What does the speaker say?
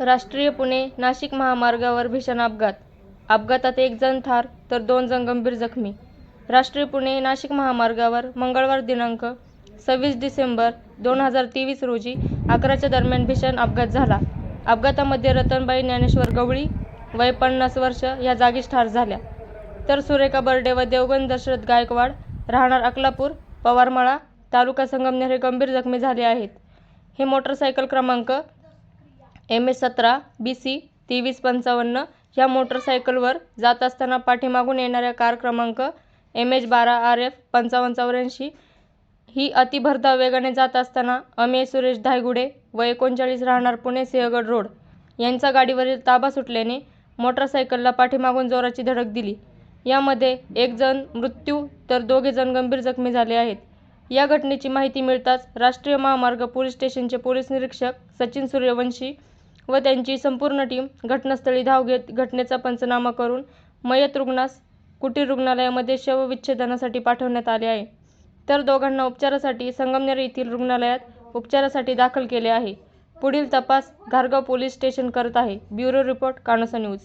राष्ट्रीय पुणे नाशिक महामार्गावर भीषण अपघात. अपघातात एक जण ठार तर दोन जण गंभीर जखमी. राष्ट्रीय पुणे नाशिक महामार्गावर मंगळवार दिनांक सव्वीस डिसेंबर दोन हजार तेवीस रोजी अकराच्या दरम्यान भीषण अपघात झाला. अपघातामध्ये रतनबाई ज्ञानेश्वर गवळी वय पन्नास वर्ष या जागीच ठार झाल्या. तर सुरेखा बर्डे व देवगण दशरथ गायकवाड राहणार अकलापूर पवारमाळा तालुका संगमनेर हे गंभीर जखमी झाले आहेत. हे मोटरसायकल क्रमांक एम एस सतरा बी सी तेवीस पंचावन्न ह्या मोटरसायकलवर जात असताना पाठीमागून येणाऱ्या कार क्रमांक एम एच बारा आर एफ पंचावन्न चौऱ्याऐंशी ही अतिभरधाव वेगाने जात असताना अमेय सुरेश धायगुडे व एकोणचाळीस राहणार पुणे सिंहगड रोड यांचा गाडीवरील ताबा सुटल्याने मोटरसायकलला पाठीमागून जोराची धडक दिली. यामध्ये एक जण मृत्यू तर दोघे जण गंभीर जखमी झाले आहेत. या घटनेची माहिती मिळताच राष्ट्रीय महामार्ग पोलीस स्टेशनचे पोलीस निरीक्षक सचिन सूर्यवंशी व त्यांची संपूर्ण टीम घटनास्थळी धाव घेत घटनेचा पंचनामा करून मयत रुग्णास कुटीर रुग्णालयामध्ये शवविच्छेदनासाठी पाठवण्यात आले आहे. तर दोघांना उपचारासाठी संगमनेर येथील रुग्णालयात उपचारासाठी दाखल केले आहे. पुढील तपास घारगाव पोलीस स्टेशन करत आहे. Bureau report Kanosa news.